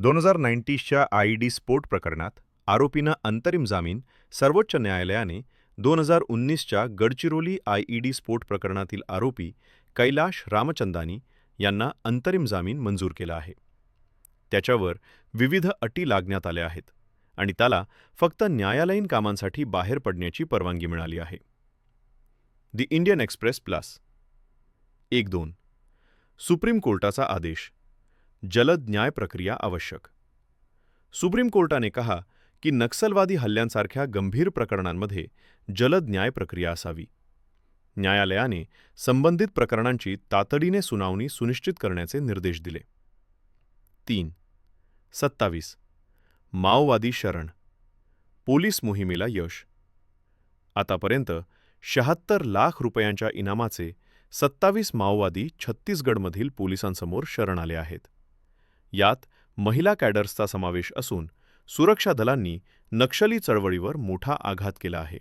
दोन हजार नाईन्टीजच्या आयईडी स्फोट प्रकरणात आरोपींना अंतरिम जामीन सर्वोच्च न्यायालयाने दोन हजार उन्नीसच्या गडचिरोली आयईडी स्फोट प्रकरणातील आरोपी कैलाश रामचंदानी यांना अंतरिम जामीन मंजूर केला आहे. त्याच्यावर विविध अटी लागण्यात आल्या आहेत आणि त्याला फक्त न्यायालयीन कामांसाठी बाहेर पडण्याची परवानगी मिळाली आहे. दि इंडियन एक्सप्रेस प्लस एक दोन सुप्रीम कोर्टाचा आदेश जलद न्याय प्रक्रिया आवश्यक. सुप्रीम कोर्टाने कहा की नक्सलवादी हल्ल्यांसारख्या गंभीर प्रकरणांमध्ये जलद न्याय प्रक्रिया असावी. न्यायालयाने संबंधित प्रकरणांची तातडीने सुनावणी सुनिश्चित करण्याचे निर्देश दिले. तीन. सत्तावीस. माओवादी शरण. पोलीस मोहिमेला यश. आतापर्यंत शहात्तर लाख रुपयांच्या इनामाचे सत्तावीस माओवादी छत्तीसगडमधील पोलिसांसमोर शरण आले आहेत. यात महिला कॅडर्सचा समावेश असून सुरक्षा दलांनी नक्षली चळवळीवर मोठा आघात केला आहे.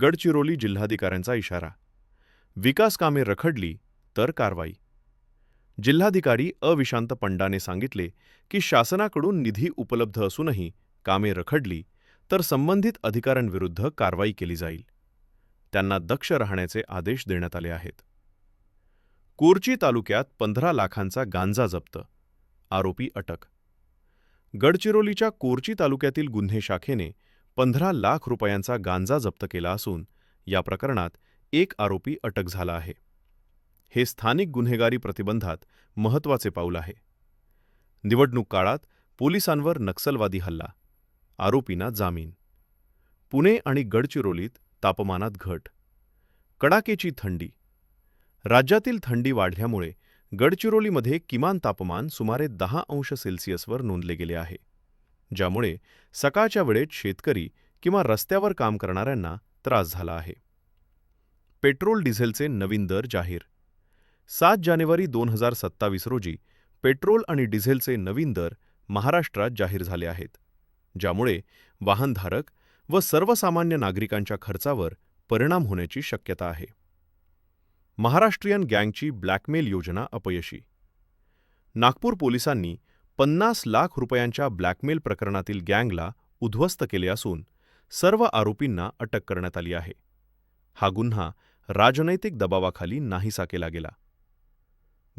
गडचिरोली जिल्हाधिकाऱ्यांचा इशारा विकास कामे रखडली तर कारवाई. जिल्हाधिकारी अविशांत पंडाने सांगितले की शासनाकडून निधी उपलब्ध असूनही कामे रखडली तर संबंधित अधिकाऱ्यांविरुद्ध कारवाई केली जाईल. त्यांना दक्ष राहण्याचे आदेश देण्यात आले आहेत. कोरची तालुक्यात पंधरा लाखांचा गांजा जप्त आरोपी अटक. गडचिरोलीच्या कोरची तालुक्यातील गुन्हे शाखेने पंधरा लाख रुपयांचा गांजा जप्त केला असून या प्रकरणात एक आरोपी अटक झाला आहे. हे स्थानिक गुन्हेगारी प्रतिबंधात महत्त्वाचे पाऊल आहे. निवडणूक काळात पोलिसांवर नक्सलवादी हल्ला. आरोपींना जामीन. पुणे आणि गडचिरोलीत तापमानात घट. कडाकेची थंडी. राज्यातील थंडी वाढल्यामुळे गडचिरोलीमध्ये किमान तापमान सुमारे दहा अंश सेल्सिअसवर नोंदले गेले आहे ज्यामुळे सकाळच्या वेळेत शेतकरी किंवा रस्त्यावर काम करणाऱ्यांना त्रास झाला आहे. पेट्रोल डिझेलचे नवीन दर जाहीर. सात जानेवारी दोन हजार सत्तावीस रोजी पेट्रोल आणि डिझेलचे नवीन दर महाराष्ट्रात जाहीर झाले आहेत ज्यामुळे वाहनधारक व सर्वसामान्य नागरिकांच्या खर्चावर परिणाम होण्याची शक्यता आहे. महाराष्ट्रीयन गँगची ब्लॅकमेल योजना अपयशी. नागपूर पोलिसांनी पन्नास लाख रुपयांच्या ब्लॅकमेल प्रकरणातील गँगला उद्ध्वस्त केले असून सर्व आरोपींना अटक करण्यात आली आहे. हा गुन्हा राजनैतिक दबावाखाली नाहीसा केला गेला.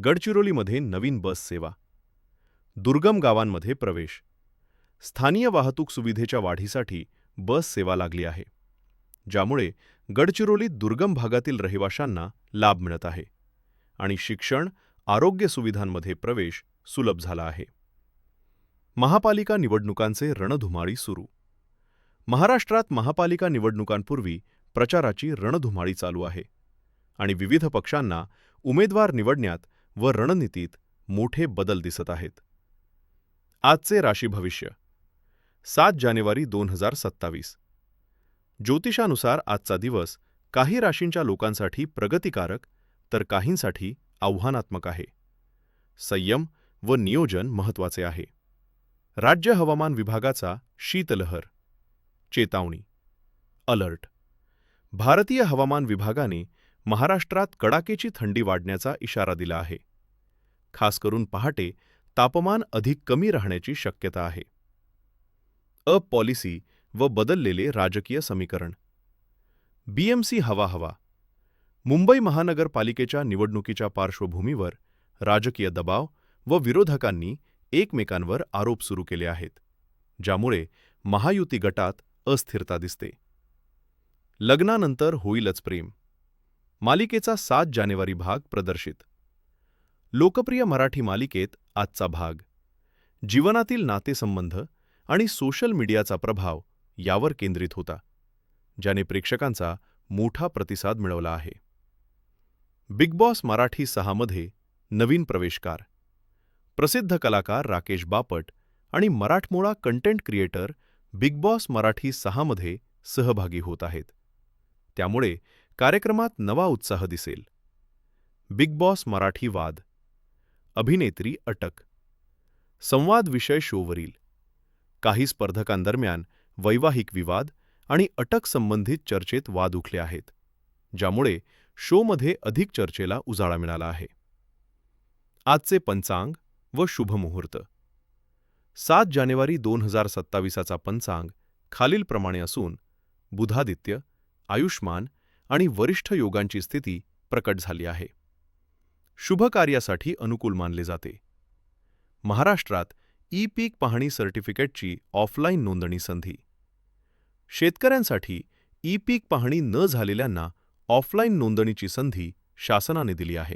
गडचिरोलीमध्ये नवीन बस सेवा. दुर्गम गावांमध्ये प्रवेश. स्थानीय वाहतूक सुविधेच्या वाढीसाठी बस सेवा लागली आहे. ज्यामुळे गडचिरोलीत दुर्गम भागातील रहिवाशांना लाभ मिळत आहे आणि शिक्षण आरोग्य सुविधांमध्ये प्रवेश सुलभ झाला आहे. महापालिका निवडणुकांचे रणधुमाळी सुरू. महाराष्ट्रात महापालिका निवडणुकांपूर्वी प्रचाराची रणधुमाळी चालू आहे आणि विविध पक्षांना उमेदवार निवडण्यात व रणनीतीत मोठे बदल दिसत आहेत. आजचे राशी भविष्य. सात जानेवारी दोन हजार सत्तावीस. ज्योतिषानुसार आजचा दिवस काही राशींच्या लोकांसाठी प्रगतिकारक तर काहींसाठी आव्हानात्मक आहे. संयम व नियोजन महत्त्वाचे आहे. राज्य हवामान विभागाचा शीतलहर. चेतावणी. अलर्ट. भारतीय हवामान विभागाने महाराष्ट्रात कडाकेची थंडी वाढण्याचा इशारा दिला आहे. खास करून पहाटे तापमान अधिक कमी राहण्याची शक्यता आहे. अ पॉलिसी व बदललेले राजकीय समीकरण. बीएमसी हवा हवा. मुंबई महानगरपालिकेच्या निवडणुकीच्या पार्श्वभूमीवर राजकीय दबाव व विरोधकांनी एकमेकांवर आरोप सुरू केले आहेत ज्यामुळे महायुती गटात अस्थिरता दिसते. लग्नानंतर होईलच प्रेम. मालिकेचा सात जानेवारी भाग प्रदर्शित. लोकप्रिय मराठी मालिकेत आजचा भाग. जीवनातील नातेसंबंध आणि सोशल मीडियाचा प्रभाव यावर केंद्रित होता ज्याने प्रेक्षकांचा मोठा प्रतिसाद मिळवला आहे. बिग बॉस मराठी सहामध्ये नवीन प्रवेशकार प्रसिद्ध कलाकार राकेश बापट आणि मराठमोळा content creator Bigg Boss Marathi सहामध्ये सहभागी होत आहेत. त्यामुळे कार्यक्रमात नवा उत्साह दिसेल. बिग बॉस मराठी वाद अभिनेत्री अटक संवाद विषय शोवरील काही स्पर्धकांदरम्यान वैवाहिक विवाद आणि अटक संबंधित चर्चेत वाद उठले आहेत ज्यामुळे शोमध्ये अधिक चर्चेला उजाळा मिळाला आहे. आजचे पंचांग व शुभमुहूर्त सात जानेवारी दोन हजार सत्तावीसाचा पंचांग खालीलप्रमाणे असून बुधादित्य आयुष्मान आणि वरिष्ठ योगांची स्थिती प्रकट झाली आहे. शुभ कार्यासाठी अनुकूल मानले जाते. महाराष्ट्रात ई पीक पाहणी सर्टिफिकेटची ऑफलाईन नोंदणी संधी शेतकऱ्यांसाठी ई पीक पाहणी न झालेल्यांना ऑफलाईन नोंदणीची संधी शासनाने दिली आहे.